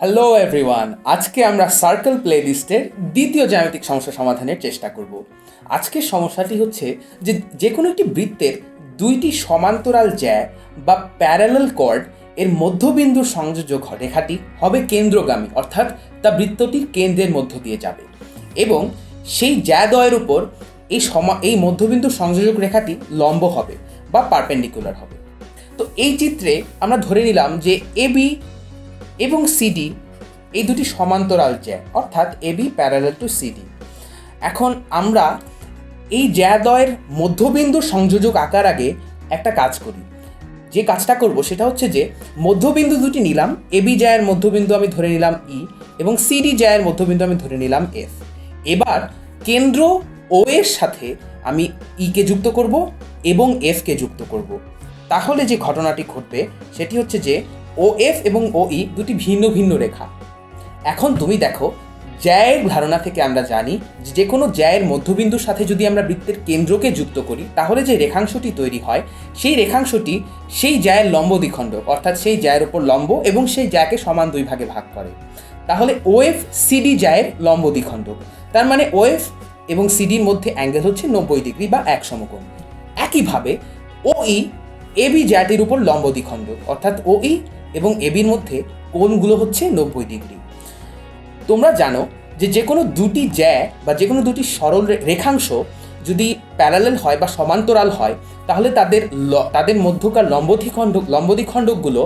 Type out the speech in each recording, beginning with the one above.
Hello everyone আজকে আমরা circle প্লেলিস্টের দ্বিতীয় জ্যামিতিক সমস্যা সমাধানের চেষ্টা করব। আজকের সমস্যাটি হচ্ছে যে যে কোনো একটি বৃত্তের দুইটি সমান্তরাল জ্যা বা প্যারালাল কর্ড এর মধ্যবিন্দুর সংযোজক রেখাটি হবে কেন্দ্রগামী, অর্থাৎ তা বৃত্তটির কেন্দ্রের মধ্য দিয়ে যাবে। এবং সেই জ্যাদয়ের উপর এই সমা, এই মধ্যবিন্দুর সংযোজক রেখাটি লম্ব হবে বা পারপেন্ডিকুলার হবে। তো এই চিত্রে আমরা ধরে নিলাম যে এবি এবং সিডি এই দুটি সমান্তরাল জ্যা, অর্থাৎ এবি প্যারালাল টু সিডি এখন আমরা এই জ্যাদয়ের মধ্যবিন্দু সংযোজক আকার আগে একটা কাজ করি। যে কাজটা করব সেটা হচ্ছে যে, মধ্যবিন্দু দুটি নিলাম এবি জ্যায়ের মধ্যবিন্দু আমি ধরে নিলাম ই এবং সিডি জ্যায়ের মধ্যবিন্দু আমি ধরে নিলাম এফ এবার কেন্দ্র ও এর সাথে আমি ইকে যুক্ত করব এবং এফকে যুক্ত করব। তাহলে যে ঘটনাটি ঘটবে, সেটি হচ্ছে যে ও এফ এবং ও ই দুটি ভিন্ন ভিন্ন রেখা। এখন তুমি দেখো, জ্যায়ের ধারণা থেকে আমরা জানি যে কোনো জ্যায়ের মধ্যবিন্দুর সাথে যদি আমরা বৃত্তের কেন্দ্রকে যুক্ত করি, তাহলে যে রেখাংশটি তৈরি হয়, সেই রেখাংশটি সেই জ্যায়ের লম্ব দ্বিখণ্ডক অর্থাৎ সেই জ্যায়ের ওপর লম্ব এবং সেই জ্যাকে সমান দুই ভাগে ভাগ করে। তাহলে ওএফ সিডি জ্যায়ের লম্ব দ্বিখণ্ডক তার মানে ওএফ এবং সিডির মধ্যে অ্যাঙ্গেল হচ্ছে নব্বই ডিগ্রি বা এক সমকোণ। একইভাবে ওই এবি জ্যাটির উপর লম্ব দ্বিখণ্ডক অর্থাৎ ওই এবং এবির মধ্যে কোণগুলো হচ্ছে নব্বই ডিগ্রি। তোমরা জানো যে যে কোনো দুটি জ্যা বা যে কোনো দুটি সরল রেখাংশ যদি প্যারালেল হয় বা সমান্তরাল হয়, তাহলে তাদের তাদের মধ্যকার লম্বদ্বিখণ্ডক লম্বদ্বিখণ্ডকগুলো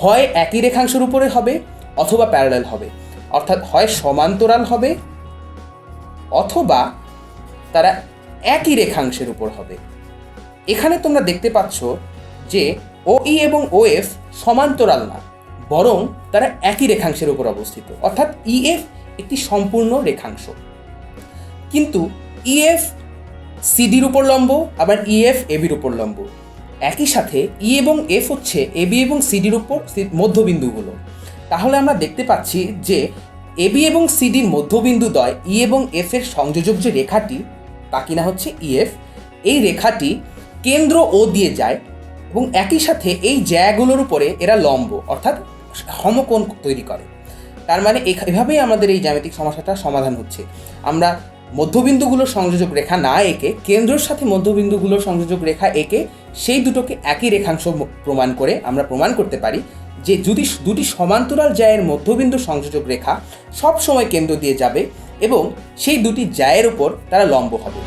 হয় একই রেখাংশের উপরে হবে অথবা প্যারালেল হবে। অর্থাৎ হয় সমান্তরাল হবে অথবা তারা একই রেখাংশের উপর হবে। এখানে তোমরা দেখতে পাচ্ছ যে ও ই এবং ও এফ সমান্তরাল না, বরং তারা একই রেখাংশের উপর অবস্থিত, অর্থাৎ ইএফ একটি সম্পূর্ণ রেখাংশ। কিন্তু ইএফ সিডির উপর লম্ব, আবার ইএফ এবির উপর লম্ব। একই সাথে ই এবং এফ হচ্ছে এবি এবং সিডির উপর মধ্যবিন্দুগুলো। তাহলে আমরা দেখতে পাচ্ছি যে এবি এবং সিডির মধ্যবিন্দু দয় ই এবং এফ এর সংযোজক যে রেখাটি, তা কিনা হচ্ছে ইএফ এই রেখাটি কেন্দ্র ও দিয়ে যায় এবং একই সাথে এই জ্যাগুলোর উপরে এরা লম্ব, অর্থাৎ সমকোণ তৈরি করে। তার মানে এভাবেই আমাদের এই জ্যামিতিক সমস্যাটা সমাধান হচ্ছে। আমরা মধ্যবিন্দুগুলোর সংযোজক রেখা না এঁকে, কেন্দ্রের সাথে মধ্যবিন্দুগুলোর সংযোজক রেখা এঁকে সেই দুটোকে একই রেখাংশ প্রমাণ করে আমরা প্রমাণ করতে পারি যে যদি দুটি সমান্তরাল জায়ের মধ্যবিন্দু সংযোজক রেখা সব সময় কেন্দ্র দিয়ে যাবে এবং সেই দুটি জায়ের উপর তারা লম্ব হবে।